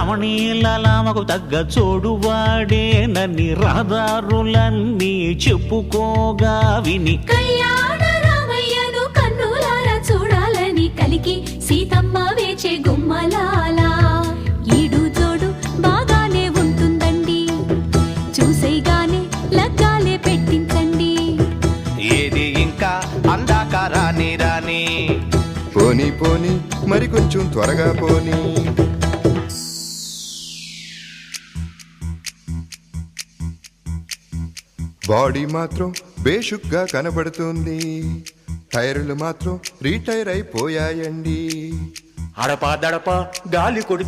రమణీలలామకు తగ్గ చోడువాడే నన్ని రహదారులన్నీ చెప్పుకోగా విని. కళ్యాణ రామయ్యను కన్నులారా చూడాలని కలికి సీతమ్మ వేచే గుమ్మలాల. ఈడు జోడు బాగానే ఉంటుందండి. చూసేగానే లగ్గాలే పెట్టించండి. ఏది ఇంకా అందాక రాని రాని. పోనీ పోనీ మరి కొంచెం త్వరగా పోనీ. బాడీ మాత్రం బేషుగ్గా కనబడుతుంది. టైర్లు మాత్రం రీటైర్ అయిపోయాయండి. అడపా దడప గాలి కొడితే